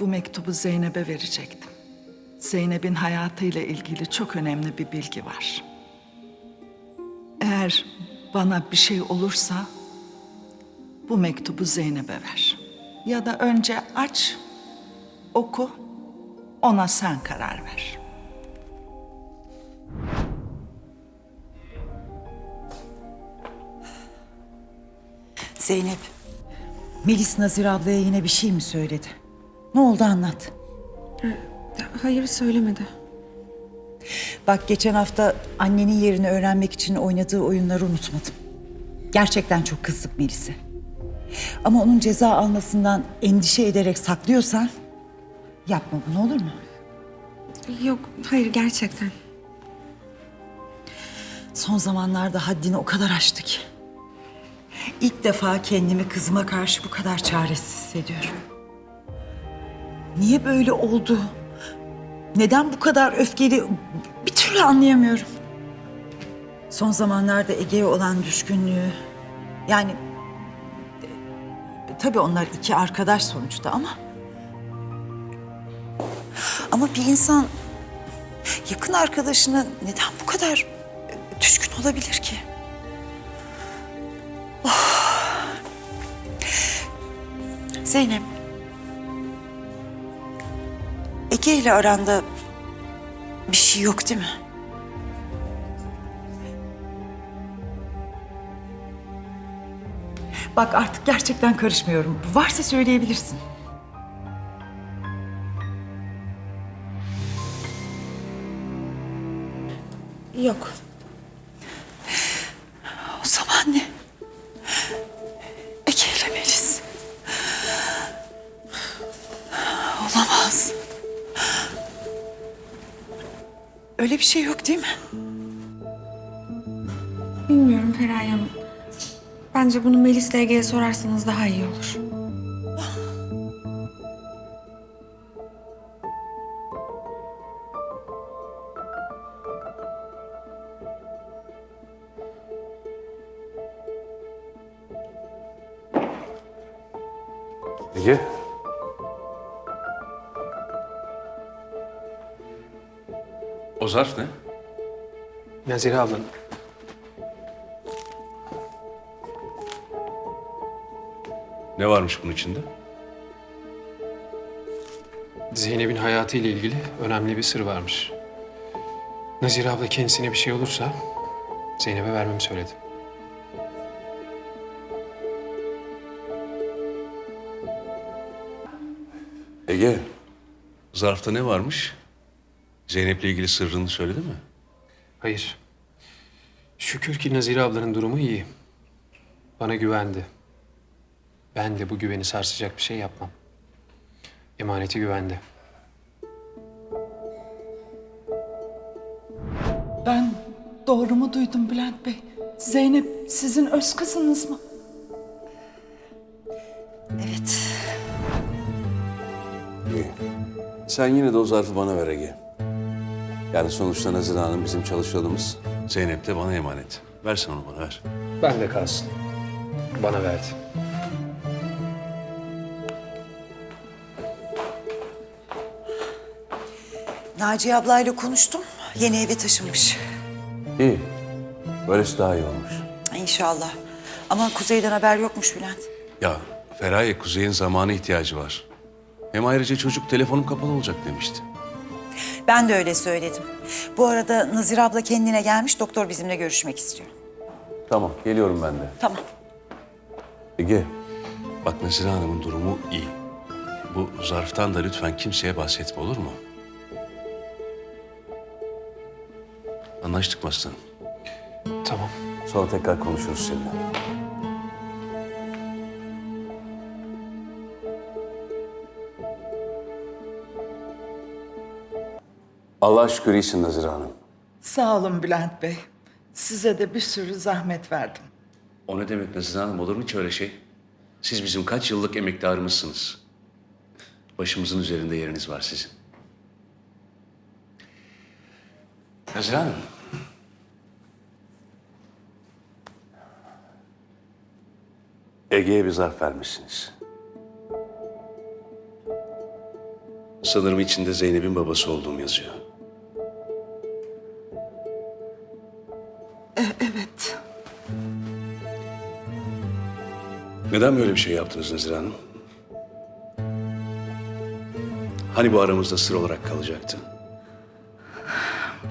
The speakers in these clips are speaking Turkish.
bu mektubu Zeynep'e verecektim. Zeynep'in hayatıyla ilgili çok önemli bir bilgi var. Eğer bana bir şey olursa bu mektubu Zeynep'e ver. Ya da önce aç, oku, ona sen karar ver. Zeynep, Melis Nazir ablaya yine bir şey mi söyledi? Ne oldu anlat. Hayır söylemedi. Bak geçen hafta annenin yerini öğrenmek için oynadığı oyunları unutmadım. Gerçekten çok kızdık Melis'e. Ama onun ceza almasından endişe ederek saklıyorsan yapma bunu olur mu? Yok hayır gerçekten. Son zamanlarda haddini o kadar aştı ki. İlk defa kendimi kızıma karşı bu kadar çaresiz hissediyorum. Niye böyle oldu? Neden bu kadar öfkeli? Bir türlü anlayamıyorum. Son zamanlarda Ege'ye olan düşkünlüğü... Yani... e, Tabii onlar iki arkadaş sonuçta ama... Ama bir insan yakın arkadaşına neden bu kadar e, düşkün olabilir ki? Oh. Zeynep. Ege ile aranda bir şey yok değil mi? Bak artık gerçekten karışmıyorum. Varsa söyleyebilirsin. Yok. Öyle bir şey yok değil mi? Bilmiyorum Feraye Hanım. Bence bunu Melis'le Ege'ye sorarsanız daha iyi olur. Ege. O zarf ne? Nazire ablanın. Ne varmış bunun içinde? Zeynep'in hayatıyla ilgili önemli bir sır varmış. Nazire abla kendisine bir şey olursa Zeynep'e vermemi söyledi. Ege. Zarfta ne varmış? Zeynep'le ilgili sırrını söyledi mi? Hayır. Şükür ki Nazire ablanın durumu iyi. Bana güvendi. Ben de bu güveni sarsacak bir şey yapmam. Emaneti güvende. Ben doğru mu duydum Bülent Bey? Zeynep sizin öz kızınız mı? Evet. İyi. Sen yine de o zarfı bana ver Ege. Yani sonuçta Nazire Hanım bizim çalışanımız. Zeynep de bana emanet. Ver sen onu bana ver. Ben de kalsın. Bana verdi. Naciye ablayla konuştum. Yeni eve taşınmış. İyi. Böylesi daha iyi olmuş. İnşallah. Ama Kuzey'den haber yokmuş Bülent. Ya Feraye Kuzey'in zamana ihtiyacı var. Hem ayrıca çocuk telefonum kapalı olacak demişti. Ben de öyle söyledim. Bu arada Nazire abla kendine gelmiş. Doktor bizimle görüşmek istiyor. Tamam geliyorum ben de. Tamam. Ege, bak Nazire Hanım'ın durumu iyi. Bu zarftan da lütfen kimseye bahsetme olur mu? Anlaştık mı aslanım? Tamam. Sonra tekrar konuşuruz seninle. Allah'a şükür iyisin Nazire Hanım. Sağ olun Bülent Bey. Size de bir sürü zahmet verdim. O ne demek Nazire Hanım? Olur mu hiç öyle şey? Siz bizim kaç yıllık emektarımızsınız. Başımızın üzerinde yeriniz var sizin. Nazire Hanım. Ege'ye bir zarf vermişsiniz. Sanırım içinde Zeynep'in babası olduğum yazıyor. Neden böyle bir şey yaptınız Nazire Hanım? Hani bu aramızda sır olarak kalacaktı?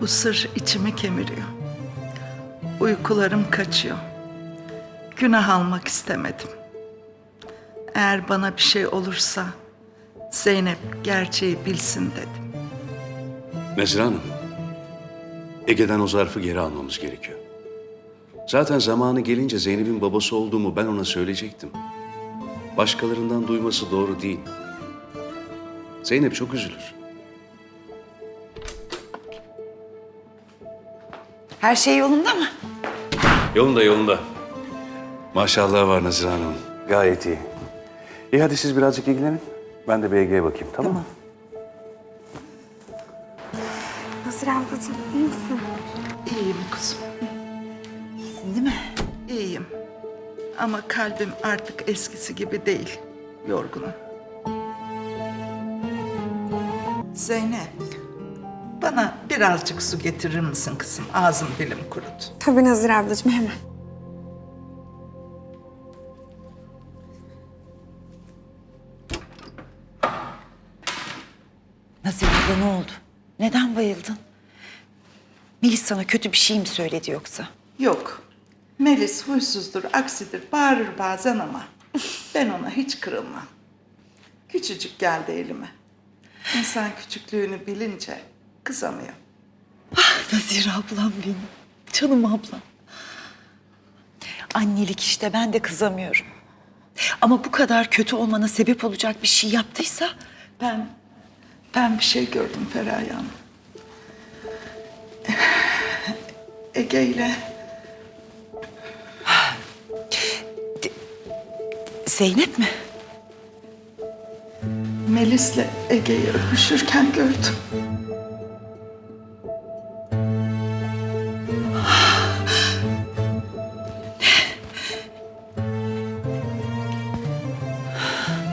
Bu sır içimi kemiriyor. Uykularım kaçıyor. Günah almak istemedim. Eğer bana bir şey olursa Zeynep gerçeği bilsin dedim. Nazire Hanım, Ege'den o zarfı geri almamız gerekiyor. Zaten zamanı gelince Zeynep'in babası olduğumu ben ona söyleyecektim. Başkalarından duyması doğru değil. Zeynep çok üzülür. Her şey yolunda mı? Yolunda yolunda. Maşallah var Nazire Hanım. Gayet iyi. İyi hadi siz birazcık ilgilenin. Ben de BG'ye bakayım tamam mı? Ama kalbim artık eskisi gibi değil. Yorgunum. Zeynep, bana birazcık su getirir misin kızım? Ağzım dilim kurut. Tabii Nazire ablacığım hemen. Nazire abla ne oldu? Neden bayıldın? Melis sana kötü bir şey mi söyledi yoksa? Yok. Melis huysuzdur, aksidir, bağırır bazen ama ben ona hiç kırılmam. Küçücük geldi elime. İnsan küçüklüğünü bilince kızamıyor. Nazire ablam benim. Canım ablam. Annelik işte ben de kızamıyorum. Ama bu kadar kötü olmana sebep olacak bir şey yaptıysa Ben, ben bir şey gördüm Feraye Hanım. Ege ile Zeynep mi? Melis'le Ege'yi öpüşürken gördüm.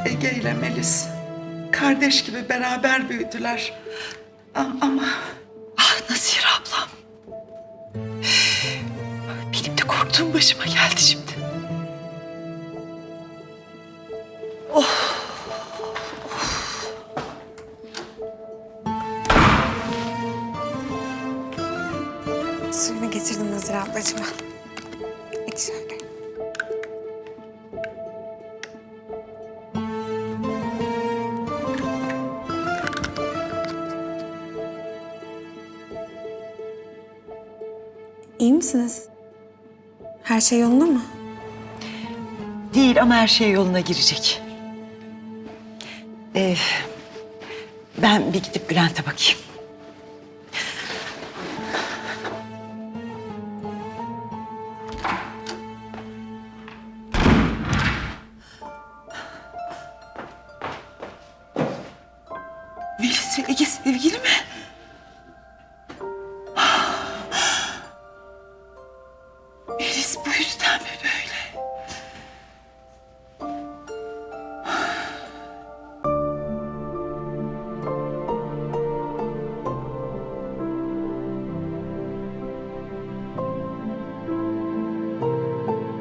Ege ile Melis kardeş gibi beraber büyüdüler. Am- Ama Ah Nazire ablam. Benim de korktuğum başıma geldi şimdi. Suyunu getirdim Nazire ablacığım. İç şöyle. İyi misiniz? Her şey yolunda mı? Değil ama her şey yoluna girecek. Ee, ben bir gidip Bülent'e bakayım. yüzden mi böyle?